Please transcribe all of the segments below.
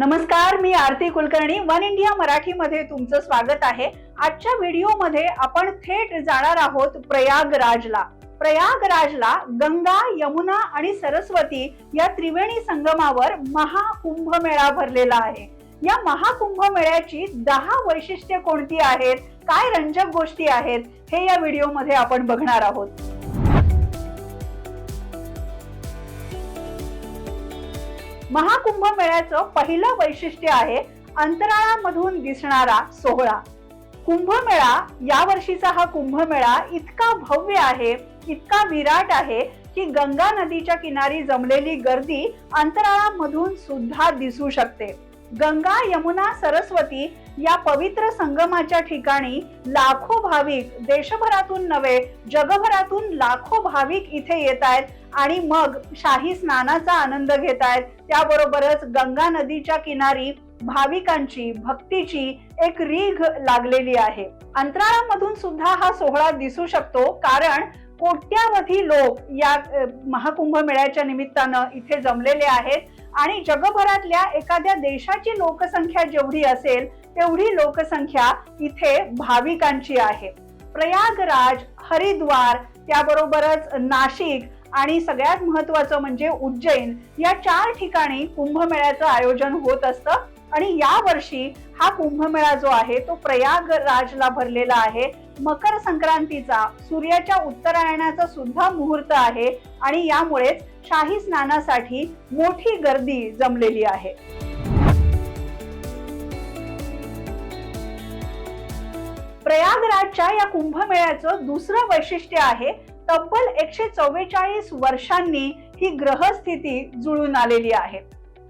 नमस्कार मी Aarti Kulkarni. One India मराठीमध्ये तुमचं स्वागत आहे. आजच्या व्हिडिओमध्ये आपण थेट जाणार आहोत प्रयागराजला. प्रयागराजला गंगा यमुना आणि सरस्वती या त्रिवेणी संगमावर महाकुंभमेळा भरलेला आहे. या महाकुंभमेळ्याची दहा वैशिष्ट्ये कोणती आहेत? काय रंजक गोष्टी आहेत? हे या व्हिडिओमध्ये आपण बघणार आहोत. महाकुंभ मेळ्याचं पहिलं वैशिष्ट्य आहे अंतराळामधून दिसणारा सोहळा. कुंभमेळा या वर्षीचा हा कुंभमेळा इतका भव्य आहे इतका विराट आहे की गंगा नदीच्या किनारी जमलेली गर्दी अंतराळामधून सुद्धा दिसू शकते. गंगा यमुना सरस्वती या पवित्र संगमाच्या ठिकाणी लाखो भाविक देशभरातून नव्हे जगभरातून लाखो भाविक इथे येत आहेत आणि मग शाही स्नानाचा आनंद घेत आहेत. त्याबरोबरच गंगा नदीच्या किनारी भाविकांची भक्तीची एक रीघ लागलेली आहे. अंतराळामधून सुद्धा हा सोहळा दिसू शकतो कारण कोट्यावधी लोक या महाकुंभ मेळ्याच्या निमित्तानं इथे जमलेले आहेत. आणि जगभरातल्या एखाद्या देशाची लोकसंख्या जेवढी असेल तेवढी लोकसंख्या इथे भाविकांची आहे. प्रयागराज हरिद्वार त्याबरोबरच नाशिक आणि सगळ्यात महत्वाचं म्हणजे उज्जैन या चार ठिकाणी कुंभमेळ्याचं आयोजन होत असतं. आणि या वर्षी हा कुंभमेळा जो आहे तो प्रयागराजला भरलेला आहे. मकर संक्रांतीचा सूर्याच्या उत्तरायणाचा सुद्धा मुहूर्त आहे. आणि यामुळेच शाही स्नानासाठी मोठी गर्दी जमलेली आहे. प्रयागराजच्या या कुंभमेळ्याचं दुसरं वैशिष्ट्य आहे तब्बल एकशे चव्वेचाळीस वर्षांनी ही ग्रहस्थिती जुळून आलेली आहे.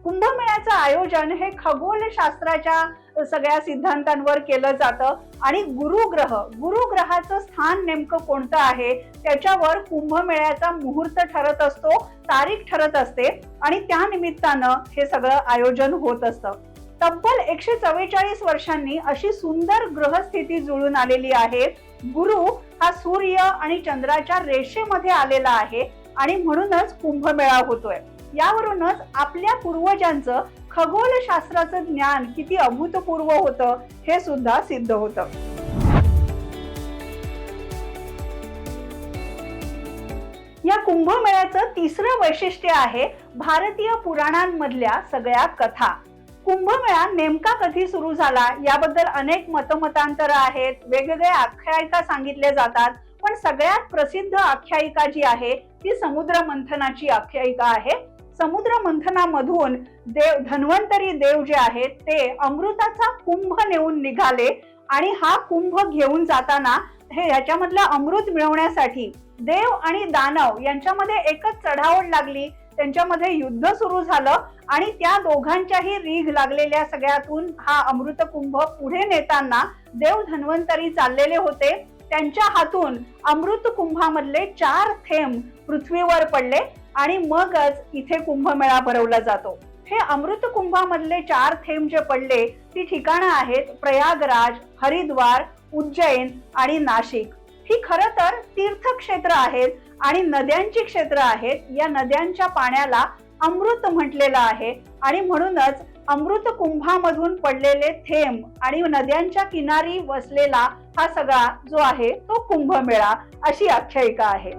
कुंभमेळ्याचं आयोजन हे खगोलशास्त्राच्या सगळ्या सिद्धांतांवर केलं जातं. आणि गुरुग्रह गुरुग्रहाचं स्थान नेमकं कोणतं आहे? त्याच्यावर कुंभमेळ्याचा मुहूर्त ठरत असतो तारीख ठरत असते आणि त्या निमित्तानं हे सगळं आयोजन होत असतं. तब्बल एकशे चव्वेचाळीस वर्षांनी अशी सुंदर ग्रहस्थिती जुळून आलेली आहे. गुरु हा सूर्य आणि चंद्राच्या रेषेमध्ये आलेला आहे आणि म्हणूनच कुंभमेळा होतोय. यावरूनच आपल्या पूर्वजांचं खगोलशास्त्राचं ज्ञान किती अभूतपूर्व होतं हे सुद्धा सिद्ध होतं. या कुंभमेळ्याचं तिसरं वैशिष्ट्य आहे भारतीय पुराणांमधल्या सगळ्या कथा. कुंभमेळा नेमका कधी सुरू झाला याबद्दल अनेक मतमतांतर आहेत वेगवेगळ्या आख्यायिका सांगितल्या जातात पण सगळ्यात प्रसिद्ध आख्यायिका जी आहे ती समुद्र मंथनाची आख्यायिका आहे. समुद्र मंथनामधून देव धन्वंतरी देव जे आहेत ते अमृताचा कुंभ नेऊन निघाले आणि हा कुंभ घेऊन जाताना हे ह्याच्यामधलं अमृत मिळवण्यासाठी देव आणि दानव यांच्यामध्ये एकच चढावड लागली. त्यांच्यामध्ये युद्ध सुरू झालं आणि त्या दोघांच्याही रीघ लागलेल्या सगळ्यातून हा अमृत कुंभ पुढे नेताना देव धन्वंतरी चाललेले होते. त्यांच्या हातून अमृत कुंभामधले चार थेंब पृथ्वीवर पडले. आणि मगच इथे कुंभमेळा भरवला जातो. हे अमृत कुंभामधले चार थेंब जे पडले ती ठिकाणं आहेत प्रयागराज हरिद्वार उज्जैन आणि नाशिक. ही खरं तर तीर्थक्षेत्र आहेत आणि नद्यांची क्षेत्र आहेत. या नद्यांच्या पाण्याला अमृत म्हटलेलं आहे आणि म्हणूनच अमृत कुंभामधून पडलेले थेंब आणि नद्यांच्या किनारी वसलेला हा सगळा जो आहे तो कुंभमेळा अशी आख्यायिका आहे.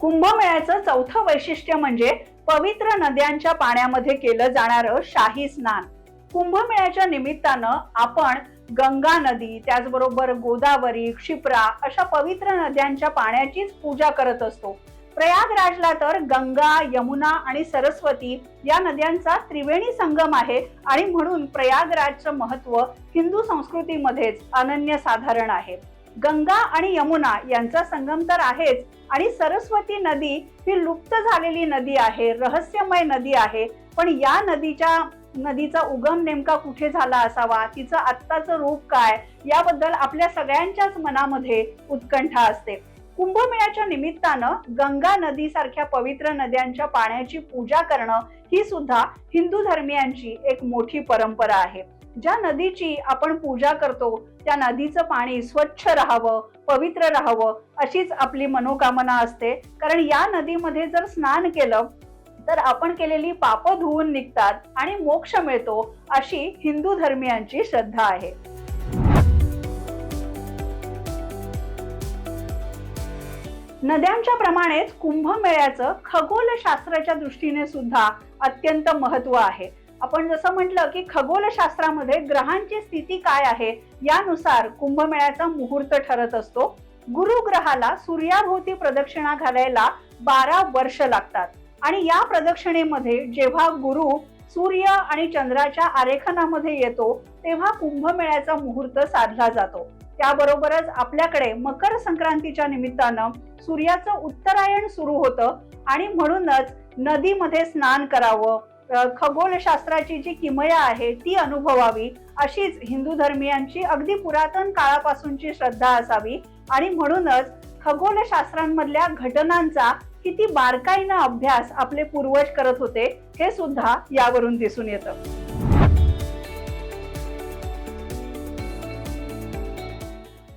कुंभमेळ्याचं चौथं वैशिष्ट्य म्हणजे पवित्र नद्यांच्या पाण्यामध्ये केलं जाणारं शाही स्नान. कुंभमेळ्याच्या निमित्तानं आपण गंगा नदी त्याचबरोबर गोदावरी क्षिप्रा अशा पवित्र नद्यांच्या पाण्याचीच पूजा करत असतो. प्रयागराजला तर गंगा यमुना आणि सरस्वती या नद्यांचा त्रिवेणी संगम आहे आणि म्हणून प्रयागराजचं महत्त्व हिंदू संस्कृतीमध्येच अनन्यसाधारण आहे. गंगा आणि यमुना यांचा संगम तर आहेच. आणि सरस्वती नदी ही लुप्त झालेली नदी आहे रहस्यमय नदी आहे. पण या नदीच्या नदीचा उगम नेमका कुठे झाला असावा? तिचं आत्ताचं रूप काय? याबद्दल आपल्या सगळ्यांच्याच मनामध्ये उत्कंठा असते. कुंभमेळ्याच्या निमित्तानं गंगा नदी सारख्या पवित्र नद्यांच्या पाण्याची पूजा करणं ही सुद्धा हिंदू धर्मियांची एक मोठी परंपरा आहे. ज्या नदीची आपण पूजा करतो त्या नदीचं पाणी स्वच्छ राहावं पवित्र राहावं अशीच आपली मनोकामना असते. कारण या नदीमध्ये जर स्नान केलं तर आपण केलेली पाप धुवून निघतात आणि मोक्ष मिळतो अशी हिंदू धर्मियांची श्रद्धा आहे. नद्यांच्या प्रमाणेच कुंभमेळ्याचं खगोलशास्त्राच्या दृष्टीने सुद्धा अत्यंत महत्त्व आहे. आपण जसं म्हटलं की खगोलशास्त्रामध्ये ग्रहांची स्थिती काय आहे यानुसार कुंभमेळ्याचा मुहूर्त ठरत असतो. गुरु ग्रहाला सूर्याभोवती प्रदक्षिणा घालायला बारा वर्ष लागतात. आणि या प्रदक्षिणेमध्ये जेव्हा गुरु सूर्य आणि चंद्राच्या आरेखनामध्ये येतो तेव्हा कुंभमेळ्याचा मुहूर्त साधला जातो. त्याबरोबरच आपल्याकडे मकर संक्रांतीच्या निमित्तानं सूर्याचं उत्तरायण सुरू होतं आणि म्हणूनच नदीमध्ये स्नान करावं खगोलशास्त्राची जी किमया आहे ती अनुभवावी अशीच हिंदू धर्मियांची अगदी पुरातन काळापासूनची श्रद्धा असावी. आणि म्हणूनच खगोलशास्त्रांमधल्या घटनांचा किती बारकाईनं अभ्यास आपले पूर्वज करत होते हे सुद्धा यावरून दिसून येतं.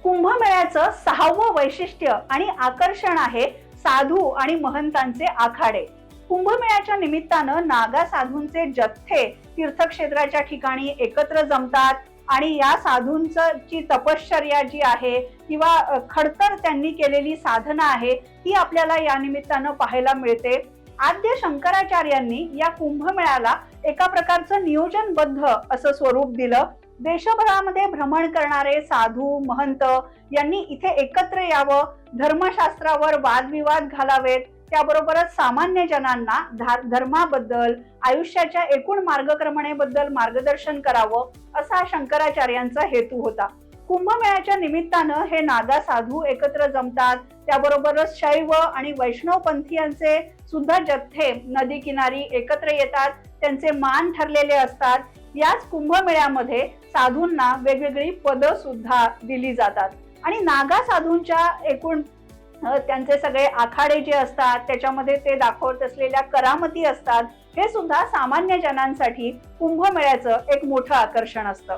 कुंभमेळ्याचं सहावं वैशिष्ट्य आणि आकर्षण आहे साधू आणि महंतांचे आखाडे. कुंभमेळ्याच्या निमित्तानं नागा साधूंचे जथ्थे तीर्थक्षेत्राच्या ठिकाणी एकत्र जमतात आणि या साधूंची तपश्चर्या जी आहे किंवा खडतर त्यांनी केलेली साधना आहे ती आपल्याला या निमित्तानं पाहायला मिळते. आद्य शंकराचार्यांनी या कुंभमेळ्याला एका प्रकारचं नियोजनबद्ध असं स्वरूप दिलं. देशभरामध्ये भ्रमण करणारे साधू महंत यांनी इथे एकत्र यावं धर्मशास्त्रावर वादविवाद घालावेत त्याबरोबरच सामान्य जनांना धर्माबद्दल आयुष्याच्या एकूण मार्गक्रमणेबद्दल मार्गदर्शन करावं असा शंकराचार्यांचा हेतू होता. कुंभमेळ्याच्या निमित्तानं हे नागा साधू एकत्र जमतात. त्याबरोबरच शैव आणि वैष्णव पंथीयांचे सुद्धा जथ्थे नदी किनारी एकत्र येतात. त्यांचे मान ठरलेले असतात. याच कुंभमेळ्यामध्ये साधूंना वेगवेगळी पदं सुद्धा दिली जातात. आणि नागा साधूंच्या एकूण त्यांचे सगळे आखाडे जे असतात त्याच्यामध्ये ते दाखवत असलेल्या करामती असतात हे सुद्धा सामान्य जनांसाठी कुंभमेळ्याचं एक मोठं आकर्षण असतं.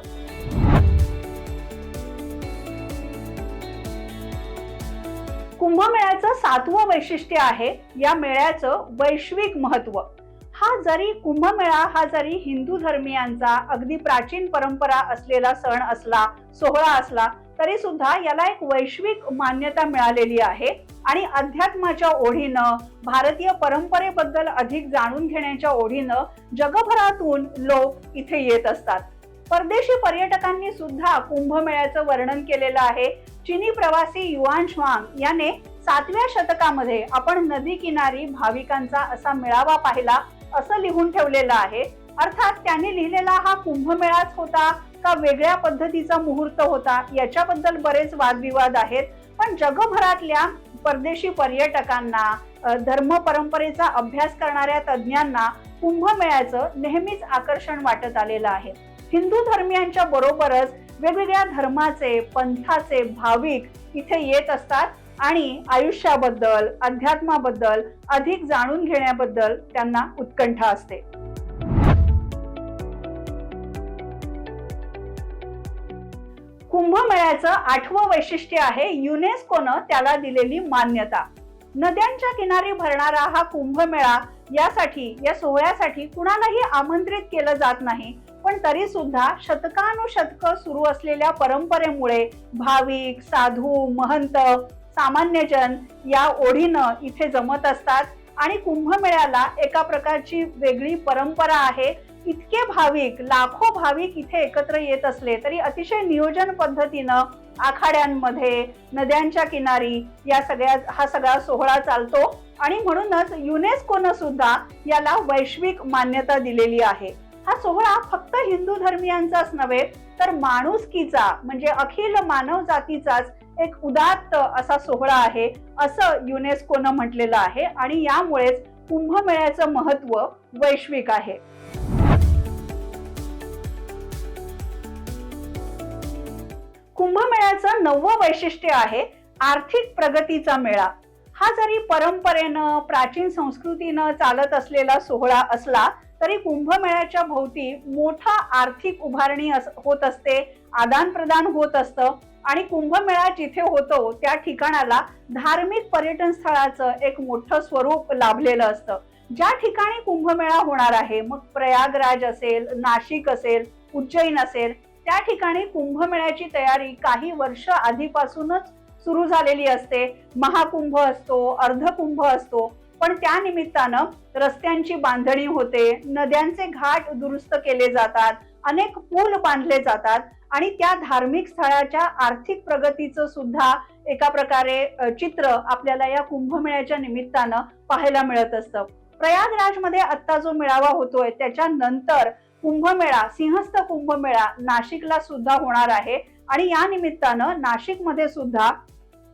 कुंभमेळ्याचं सातवं वैशिष्ट्य आहे या मेळ्याचं वैश्विक महत्त्व हा जरी कुंभमेळा हा जरी हिंदू धर्मियांचा अगदी प्राचीन परंपरा असलेला सण असला सोहळा असला तरी सुद्धा याला एक वैश्विक मान्यता मिळालेली आहे. आणि अध्यात्माच्या ओढीनं भारतीय परंपरेबद्दल अधिक जाणून घेण्याच्या ओढीनं जगभरातून लोक इथे येत असतात. परदेशी पर्यटकांनी सुद्धा कुंभमेळ्याचं वर्णन केलेलं आहे. चिनी प्रवासी युआन श्वांग याने सातव्या शतकामध्ये आपण नदी किनारी भाविकांचा असा मेळावा पाहिला असं लिहून ठेवलेलं आहे. अर्थात त्यांनी लिहिलेला हा कुंभमेळाच होता. का वेगळ्या पद्धतीचा मुहूर्त होता. याच्याबद्दल बरेच वादविवाद आहेत. पण जगभरातल्या परदेशी पर्यटकांना धर्म परंपरेचा अभ्यास करणाऱ्या तज्ज्ञांना कुंभमेळ्याचं नेहमीच आकर्षण वाटत आलेलं आहे. हिंदू धर्मियांच्या बरोबरच वेगवेगळ्या धर्माचे पंथाचे भाविक इथे येत असतात आणि आयुष्याबद्दल अध्यात्माबद्दल अधिक जाणून घेण्याबद्दल त्यांना उत्कंठा असते. कुंभमेळ्याचं आठवं वैशिष्ट्य आहे युनेस्कोनं त्याला दिलेली मान्यता. नद्यांच्या किनारी भरणारा हा कुंभमेळा यासाठी या सोहळ्यासाठी कुणालाही आमंत्रित केलं जात नाही पण तरी सुद्धा शतकानुशतक सुरू असलेल्या परंपरेमुळे भाविक साधू महंत सामान्यजन या ओढीनं इथे जमत असतात आणि कुंभमेळ्याला एका प्रकारची वेगळी परंपरा आहे इतके भाविक लाखो भाविक इथे एकत्र येत असले तरी अतिशय नियोजन पद्धतीनं आखाड्यांमध्ये नद्यांच्या किनारी या सगळ्या हा सगळा सोहळा चालतो. आणि म्हणूनच युनेस्कोनं सुद्धा याला वैश्विक मान्यता दिलेली आहे. हा सोहळा फक्त हिंदू धर्मियांचाच नव्हे तर माणुसकीचा म्हणजे अखिल मानव जातीचाच एक उदात्त असा सोहळा आहे असं युनेस्कोनं म्हटलेलं आहे. आणि यामुळेच कुंभमेळ्याचं महत्त्व वैश्विक आहे. कुंभमेळ्याचं नववं वैशिष्ट्य आहे आर्थिक प्रगतीचा मेळा. हा जरी परंपरेनं प्राचीन संस्कृतीनं चालत असलेला सोहळा असला तरी कुंभमेळ्याच्या भोवती मोठा आर्थिक उभारणी अस- होत असते आदान प्रदान होत असतं आणि कुंभमेळा जिथे होतो त्या ठिकाणाला धार्मिक पर्यटन स्थळाचं एक मोठं स्वरूप लाभलेलं असतं. ज्या ठिकाणी कुंभमेळा होणार आहे मग प्रयागराज असेल नाशिक असेल उज्जैन असेल त्या ठिकाणी कुंभमेळ्याची तयारी काही वर्ष आधीपासूनच सुरू झालेली असते. महाकुंभ असतो अर्धकुंभ असतो. पण त्या निमित्तानं रस्त्यांची बांधणी होते नद्यांचे घाट दुरुस्त केले जातात अनेक पूल बांधले जातात आणि त्या धार्मिक स्थळाच्या आर्थिक प्रगतीचं सुद्धा एका प्रकारे चित्र आपल्याला या कुंभमेळ्याच्या निमित्तानं पाहायला मिळत असतं. प्रयागराजमध्ये आत्ता जो मेळावा होतोय त्याच्यानंतर कुंभमेळा सिंहस्थ कुंभमेळा नाशिकला सुद्धा होणार आहे. आणि या निमित्तानं नाशिकमध्ये सुद्धा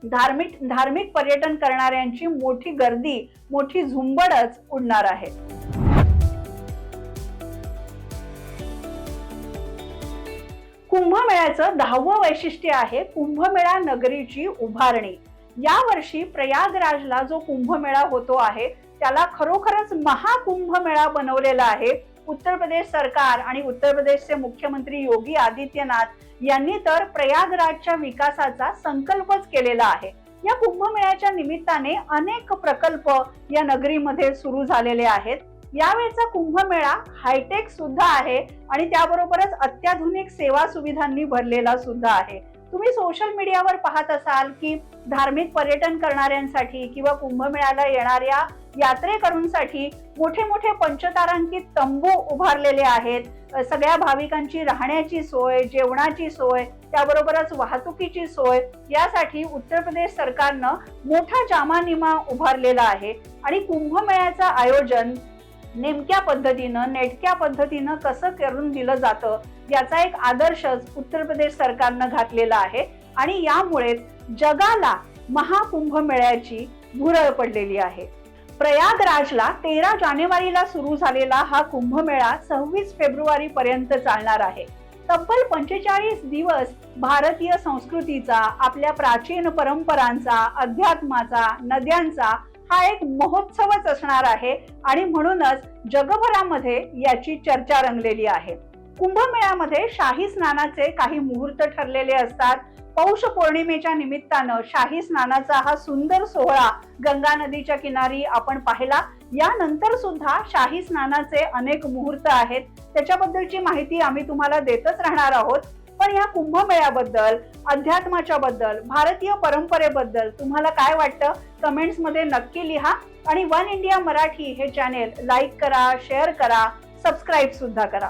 धार्मिक धार्मिक पर्यटन करणाऱ्यांची मोठी गर्दी मोठी झुंबडच उडणार आहे. कुंभमेळ्याचं दहावं वैशिष्ट्य आहे कुंभमेळा नगरीची उभारणी. या वर्षी प्रयागराजला जो कुंभमेळा होतो आहे त्याला खरोखरच महाकुंभमेळा बनवलेला आहे. उत्तर प्रदेश सरकार आणि उत्तर प्रदेशचे मुख्यमंत्री योगी आदित्यनाथ यांनी तर प्रयागराजच्या विकासाचा संकल्पच केलेला आहे. या कुंभमेळ्याच्या निमित्ताने अनेक प्रकल्प या नगरीमध्ये सुरू झालेले आहेत. यावेळचा कुंभमेळा हायटेक सुद्धा आहे आणि त्याबरोबरच अत्याधुनिक सेवा सुविधांनी भरलेला सुद्धा आहे. तुम्ही सोशल मीडियावर पाहत असाल की धार्मिक पर्यटन करणाऱ्यांसाठी किंवा कुंभमेळ्याला येणाऱ्या यात्रेकरूंसाठी मोठे मोठे पंचतारांकित तंबू उभारलेले आहेत. सगळ्या भाविकांची राहण्याची सोय जेवणाची सोय त्याबरोबरच वाहतुकीची सोय यासाठी उत्तर प्रदेश सरकारनं मोठा जामानिमा उभारलेला आहे. आणि कुंभमेळ्याचं आयोजन नेमक्या पद्धतीनं नेटक्या पद्धतीनं कसं करून दिलं जातं याचा एक आदर्शच उत्तर प्रदेश सरकारनं घातलेला आहे. आणि यामुळे जगाला महाकुंभमेळ्याची भुरळ पडलेली आहे. प्रयागराजला तेरा जानेवारीला सुरू झालेला हा कुंभमेळा सव्वीस फेब्रुवारी पर्यंत चालणार आहे. तब्बल पंचेचाळीस दिवस भारतीय संस्कृतीचा आपल्या प्राचीन परंपरांचा अध्यात्माचा नद्यांचा हा एक महोत्सवच असणार आहे आणि म्हणूनच जगभरामध्ये याची चर्चा रंगलेली आहे. कुंभमेळ्यामध्ये शाही स्नानाचे काही मुहूर्त ठरलेले असतात. पौष पौर्णिमेच्या निमित्तानं शाही स्नानाचा हा सुंदर सोहळा गंगा नदीच्या किनारी आपण पाहिला. यानंतर सुद्धा शाही स्नानाचे अनेक मुहूर्त आहेत. त्याच्याबद्दलची माहिती आम्ही तुम्हाला देतच राहणार आहोत. पण या कुंभमेळ्याबद्दल अध्यात्माच्या बद्दल भारतीय परंपरेबद्दल तुम्हाला काय वाटतं? कमेंट्समध्ये नक्की लिहा. आणि वन इंडिया मराठी हे चॅनेल लाईक करा शेअर करा सबस्क्राईब सुद्धा करा.